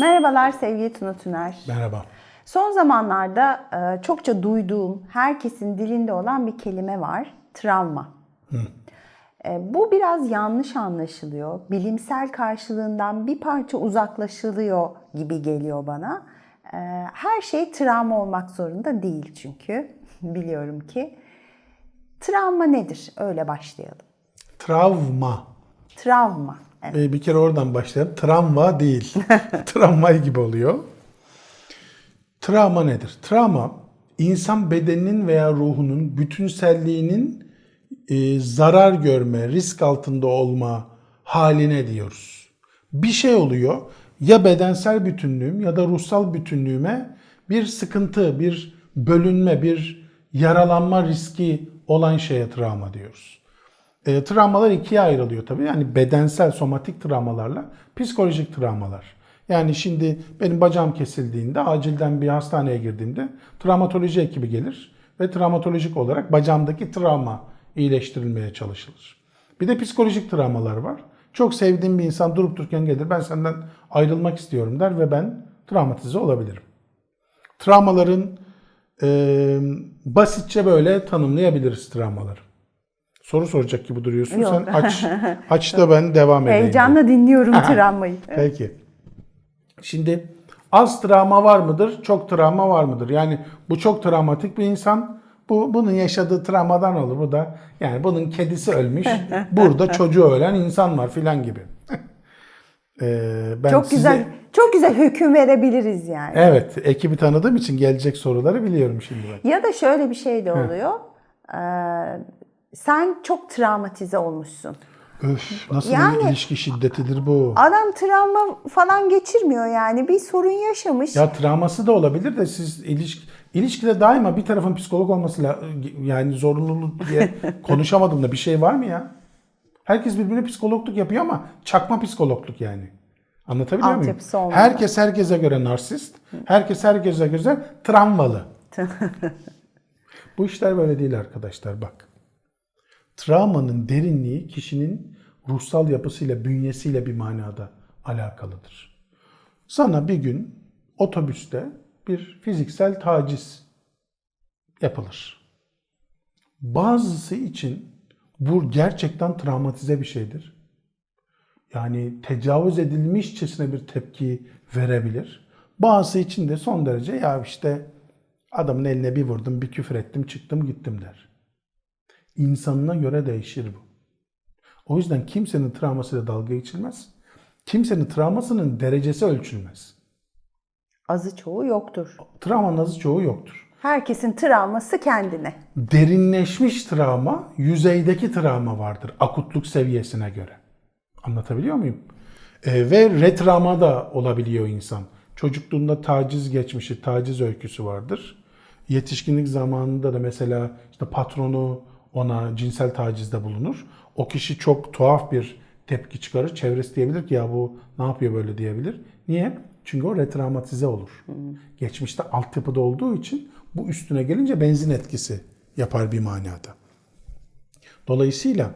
Merhabalar sevgili Tuna Tüner. Merhaba. Son zamanlarda e, çokça duyduğum, herkesin dilinde olan bir kelime var. Travma. E, Bu biraz yanlış anlaşılıyor. Bilimsel karşılığından bir parça uzaklaşılıyor gibi geliyor bana. E, Her şey travma olmak zorunda değil çünkü. Biliyorum ki. Travma nedir? Öyle başlayalım. Travma. Travma. Evet. Ee, bir kere oradan başlayalım. Travma değil. Travmay gibi oluyor. Travma nedir? Travma, insan bedeninin veya ruhunun bütünselliğinin e, zarar görme, risk altında olma haline diyoruz. Bir şey oluyor, ya bedensel bütünlüğüm ya da ruhsal bütünlüğüme bir sıkıntı, bir bölünme, bir yaralanma riski olan şeye travma diyoruz. E, travmalar ikiye ayrılıyor tabii. Yani bedensel, somatik travmalarla psikolojik travmalar. Yani şimdi benim bacağım kesildiğinde acilden bir hastaneye girdiğimde travmatoloji ekibi gelir ve travmatolojik olarak bacağımdaki travma iyileştirilmeye çalışılır. Bir de psikolojik travmalar var. Çok sevdiğim bir insan durup dururken gelir ben senden ayrılmak istiyorum der ve ben travmatize olabilirim. Travmaların e, basitçe böyle tanımlayabiliriz travmaları. Soru soracak gibi duruyorsun. Yok. Sen aç, aç da ben devam edeyim. Heyecanla dinliyorum travmayı. Peki. Şimdi az travma var mıdır? Çok travma var mıdır? Yani bu çok travmatik bir insan. Bu bunun yaşadığı travmadan olur. Bu da yani bunun kedisi ölmüş. burada çocuğu ölen insan var filan gibi. Ee, ben Çok size- güzel, çok güzel hüküm verebiliriz yani. Evet, ekibi tanıdığım için gelecek soruları biliyorum şimdi ben. Ya da şöyle bir şey de oluyor. Ee, sen çok travmatize olmuşsun. Öf, nasıl Yani- bir ilişki şiddetidir bu? Adam travma falan geçirmiyor yani. Bir sorun yaşamış. Ya travması da olabilir de siz ilişki ilişkide daima bir tarafın psikolog olması la- yani zorunluluğu diye konuşamadım da bir şey var mı ya? Herkes birbirine psikologluk yapıyor ama çakma psikologluk yani. Anlatabiliyor muyum? Altyapısı olmalı. Herkes herkese göre narsist, herkes herkese göre travmalı. Bu işler böyle değil arkadaşlar bak. Travmanın derinliği kişinin ruhsal yapısıyla, bünyesiyle bir manada alakalıdır. Sana bir gün otobüste bir fiziksel taciz yapılır. Bazısı için bu gerçekten travmatize bir şeydir. Yani tecavüz edilmişçesine bir tepki verebilir. Bazısı için de son derece ya işte adamın eline bir vurdum, bir küfür ettim, çıktım gittim der. İnsanına göre değişir bu. O yüzden kimsenin travmasıyla dalga geçilmez. Kimsenin travmasının derecesi ölçülmez. Azı çoğu yoktur. Travmanın azı çoğu yoktur. Herkesin travması kendine. Derinleşmiş travma, yüzeydeki travma vardır akutluk seviyesine göre. Anlatabiliyor muyum? Ee, ve retravma da olabiliyor insan. Çocukluğunda taciz geçmişi, taciz öyküsü vardır. Yetişkinlik zamanında da mesela işte patronu ona cinsel tacizde bulunur. O kişi çok tuhaf bir tepki çıkarır. Çevresi diyebilir ki ya bu ne yapıyor böyle diyebilir. Niye? Çünkü o retravmatize olur. Geçmişte altyapıda olduğu için bu üstüne gelince benzin etkisi yapar bir manada. Dolayısıyla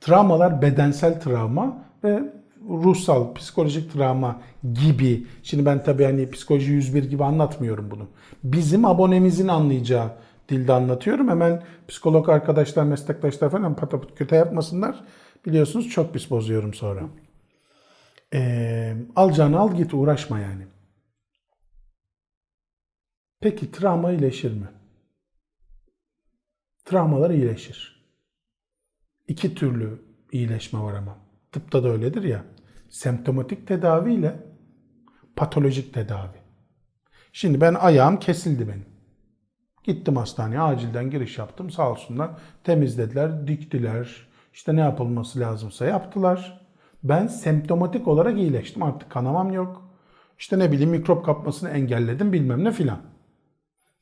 travmalar bedensel travma ve ruhsal, psikolojik travma gibi. Şimdi ben tabii hani psikoloji 101 gibi anlatmıyorum bunu. Bizim abonemizin anlayacağı dilde anlatıyorum. Hemen psikolog arkadaşlar, meslektaşlar falan pataput kötü yapmasınlar. Biliyorsunuz çok pis bozuyorum sonra. Ee, alacağını al git uğraşma yani. Peki travma iyileşir mi? Travmalar iyileşir. İki türlü iyileşme var ama. Tıpta da öyledir ya. Semptomatik tedavi ile patolojik tedavi. Şimdi ben ayağım kesildi benim. Gittim hastaneye acilden giriş yaptım sağ olsunlar. Temizlediler, diktiler. İşte ne yapılması lazımsa yaptılar. Ben semptomatik olarak iyileştim. Artık kanamam yok. İşte ne bileyim mikrop kapmasını engelledim bilmem ne filan.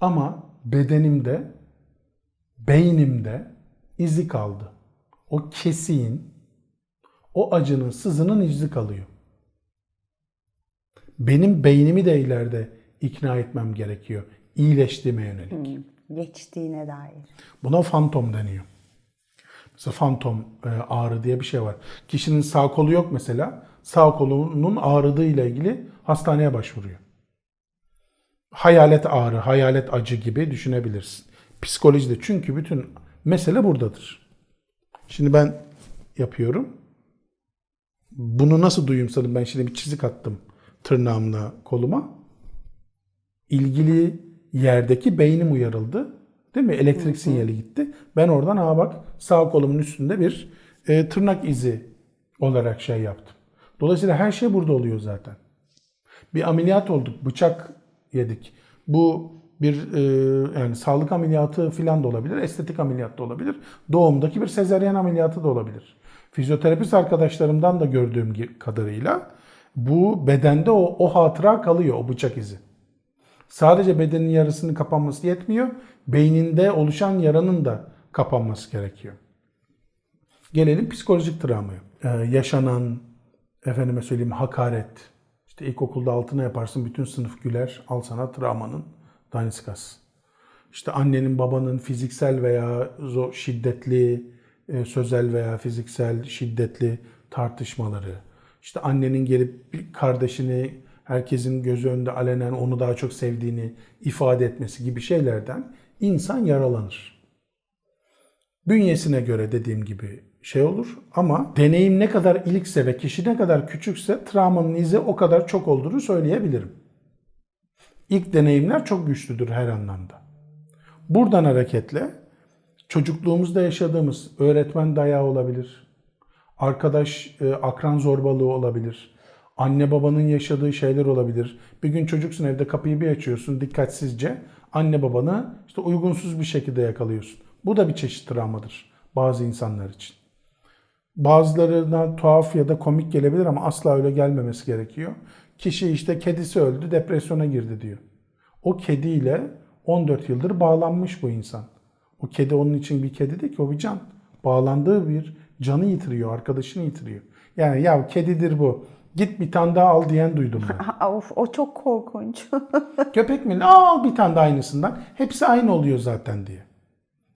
Ama bedenimde, beynimde izi kaldı. O kesiğin, o acının, sızının izi kalıyor. Benim beynimi de ileride ikna etmem gerekiyor. İyileştiğime yönelik. Geçtiğine dair. Buna fantom deniyor. Mesela fantom e, ağrı diye bir şey var. Kişinin sağ kolu yok mesela. Sağ kolunun ağrıdığı ile ilgili hastaneye başvuruyor. Hayalet ağrı, hayalet acı gibi düşünebilirsin. Psikolojide çünkü bütün mesele buradadır. Şimdi ben yapıyorum. Bunu nasıl duyumsadım? Ben şimdi bir çizik attım tırnağımla koluma. İlgili yerdeki beynim uyarıldı. Değil mi? Elektrik sinyali gitti. Ben oradan ha bak sağ kolumun üstünde bir e, tırnak izi olarak şey yaptım. Dolayısıyla her şey burada oluyor zaten. Bir ameliyat olduk, bıçak yedik. Bu bir e, yani sağlık ameliyatı falan da olabilir, estetik ameliyat da olabilir. Doğumdaki bir sezaryen ameliyatı da olabilir. Fizyoterapist arkadaşlarımdan da gördüğüm kadarıyla bu bedende o, o hatıra kalıyor, o bıçak izi. Sadece bedenin yarısının kapanması yetmiyor. Beyninde oluşan yaranın da kapanması gerekiyor. Gelelim psikolojik travmaya. Ee, yaşanan, efendime söyleyeyim hakaret. İşte ilkokulda altına yaparsın bütün sınıf güler. Al sana travmanın daniskası. İşte annenin babanın fiziksel veya şiddetli, e, sözel veya fiziksel şiddetli tartışmaları. İşte annenin gelip bir kardeşini herkesin gözü önünde alenen onu daha çok sevdiğini ifade etmesi gibi şeylerden insan yaralanır bünyesine göre dediğim gibi şey olur ama deneyim ne kadar ilikse ve kişi ne kadar küçükse travmanın izi o kadar çok olduğunu söyleyebilirim. İlk deneyimler çok güçlüdür her anlamda. Buradan hareketle çocukluğumuzda yaşadığımız öğretmen dayağı olabilir, arkadaş e, akran zorbalığı olabilir, anne babanın yaşadığı şeyler olabilir. Bir gün çocuksun evde kapıyı bir açıyorsun dikkatsizce anne babanı işte uygunsuz bir şekilde yakalıyorsun. Bu da bir çeşit travmadır bazı insanlar için. Bazılarına tuhaf ya da komik gelebilir ama asla öyle gelmemesi gerekiyor. Kişi işte kedisi öldü, depresyona girdi diyor. O kediyle 14 yıldır bağlanmış bu insan. O kedi onun için bir kedi değil ki o bir can. Bağlandığı bir canı yitiriyor, arkadaşını yitiriyor. Yani ya kedidir bu. Git bir tane daha al diyen duydum ben. Of, o çok korkunç. Köpek mi? Al bir tane daha aynısından. Hepsi aynı oluyor zaten diye.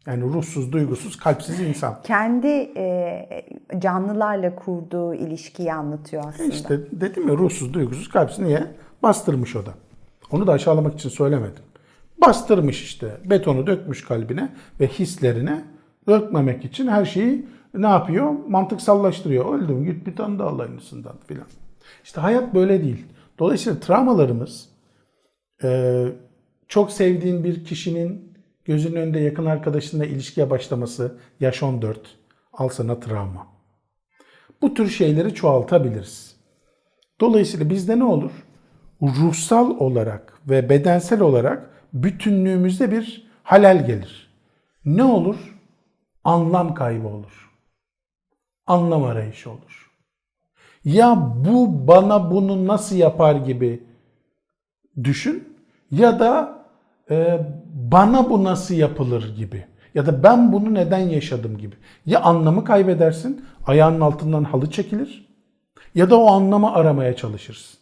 Yani ruhsuz, duygusuz, kalpsiz insan. Kendi e, canlılarla kurduğu ilişkiyi anlatıyor aslında. İşte dedim ya ruhsuz, duygusuz, kalpsiz niye? Bastırmış o da. Onu da aşağılamak için söylemedim. Bastırmış işte. Betonu dökmüş kalbine ve hislerine dökmemek için her şeyi ne yapıyor? Mantıksallaştırıyor. Öldüm git bir tane daha al aynısından filan. İşte hayat böyle değil. Dolayısıyla travmalarımız e, çok sevdiğin bir kişinin gözünün önünde yakın arkadaşınla ilişkiye başlaması yaş 14 al sana travma. Bu tür şeyleri çoğaltabiliriz. Dolayısıyla bizde ne olur? Ruhsal olarak ve bedensel olarak bütünlüğümüzde bir halel gelir. Ne olur? Anlam kaybı olur. Anlam arayışı olur. Ya bu bana bunu nasıl yapar gibi düşün ya da e, bana bu nasıl yapılır gibi ya da ben bunu neden yaşadım gibi. Ya anlamı kaybedersin, ayağının altından halı çekilir ya da o anlamı aramaya çalışırsın.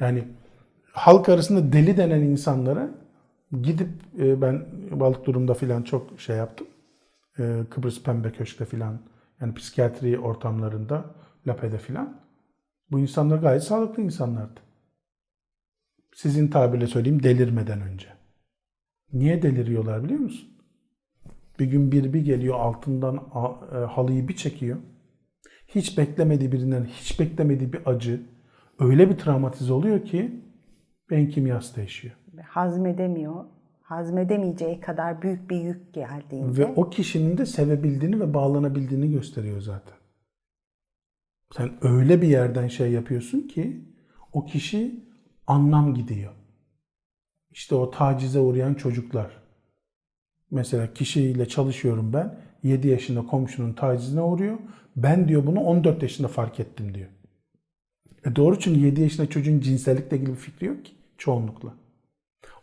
Yani halk arasında deli denen insanlara gidip e, ben balık durumda filan çok şey yaptım. E, Kıbrıs Pembe Köşk'te filan yani psikiyatri ortamlarında Lape'de filan. Bu insanlar gayet sağlıklı insanlardı. Sizin tabirle söyleyeyim delirmeden önce. Niye deliriyorlar biliyor musun? Bir gün bir bir geliyor altından e, halıyı bir çekiyor. Hiç beklemediği birinden hiç beklemediği bir acı öyle bir travmatize oluyor ki beyin kimyası değişiyor. Hazmedemiyor. Hazmedemeyeceği kadar büyük bir yük geldiğinde. Ve o kişinin de sevebildiğini ve bağlanabildiğini gösteriyor zaten. Sen öyle bir yerden şey yapıyorsun ki o kişi anlam gidiyor. İşte o tacize uğrayan çocuklar. Mesela kişiyle çalışıyorum ben. 7 yaşında komşunun tacizine uğruyor. Ben diyor bunu 14 yaşında fark ettim diyor. E doğru çünkü 7 yaşında çocuğun cinsellikle ilgili bir fikri yok ki çoğunlukla.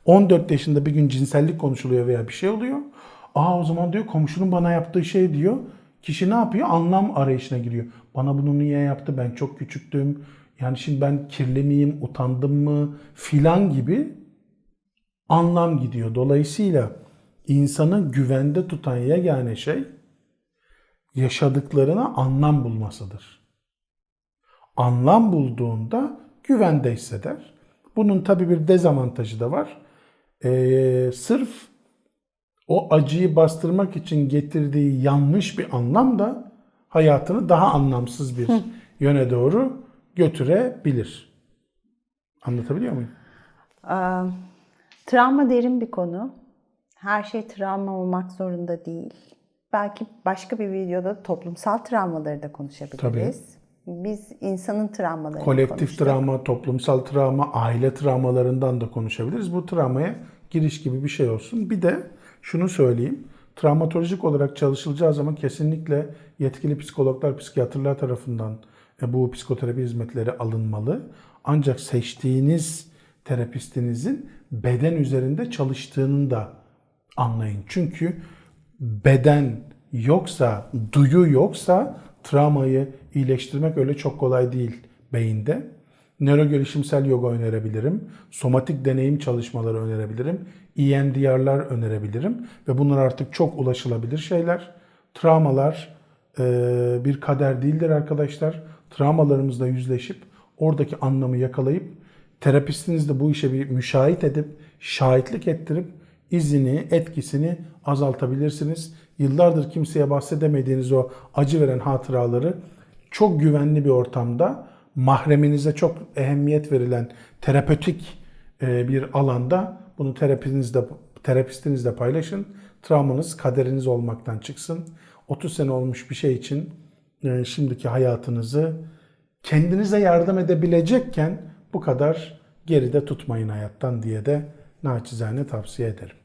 14 yaşında bir gün cinsellik konuşuluyor veya bir şey oluyor. Aa o zaman diyor komşunun bana yaptığı şey diyor. Kişi ne yapıyor? Anlam arayışına giriyor. Bana bunu niye yaptı? Ben çok küçüktüm. Yani şimdi ben kirli miyim? Utandım mı? Filan gibi anlam gidiyor. Dolayısıyla insanı güvende tutan yegane şey yaşadıklarına anlam bulmasıdır. Anlam bulduğunda güvende hisseder. Bunun tabii bir dezavantajı da var. Ee, sırf o acıyı bastırmak için getirdiği yanlış bir anlam da hayatını daha anlamsız bir yöne doğru götürebilir. Anlatabiliyor muyum? Aa, Travma derin bir konu. Her şey travma olmak zorunda değil. Belki başka bir videoda toplumsal travmaları da konuşabiliriz. Biz insanın travmalarını Kolektif konuştuk. travma, toplumsal travma, aile travmalarından da konuşabiliriz. Bu travmaya giriş gibi bir şey olsun. Bir de şunu söyleyeyim. Travmatolojik olarak çalışılacağı zaman kesinlikle yetkili psikologlar, psikiyatrlar tarafından e, bu psikoterapi hizmetleri alınmalı. Ancak seçtiğiniz terapistinizin beden üzerinde çalıştığını da anlayın. Çünkü beden yoksa, duyu yoksa travmayı iyileştirmek öyle çok kolay değil beyinde. Nöro gelişimsel yoga önerebilirim. Somatik deneyim çalışmaları önerebilirim. EMDR'lar önerebilirim. Ve bunlar artık çok ulaşılabilir şeyler. Travmalar e, bir kader değildir arkadaşlar. Travmalarımızla yüzleşip oradaki anlamı yakalayıp terapistiniz de bu işe bir müşahit edip şahitlik ettirip izini, etkisini azaltabilirsiniz. Yıllardır kimseye bahsedemediğiniz o acı veren hatıraları çok güvenli bir ortamda mahreminize çok ehemmiyet verilen terapötik bir alanda bunu terapistinizle, terapistinizle paylaşın. Travmanız kaderiniz olmaktan çıksın. 30 sene olmuş bir şey için e, şimdiki hayatınızı kendinize yardım edebilecekken bu kadar geride tutmayın hayattan diye de naçizane tavsiye ederim.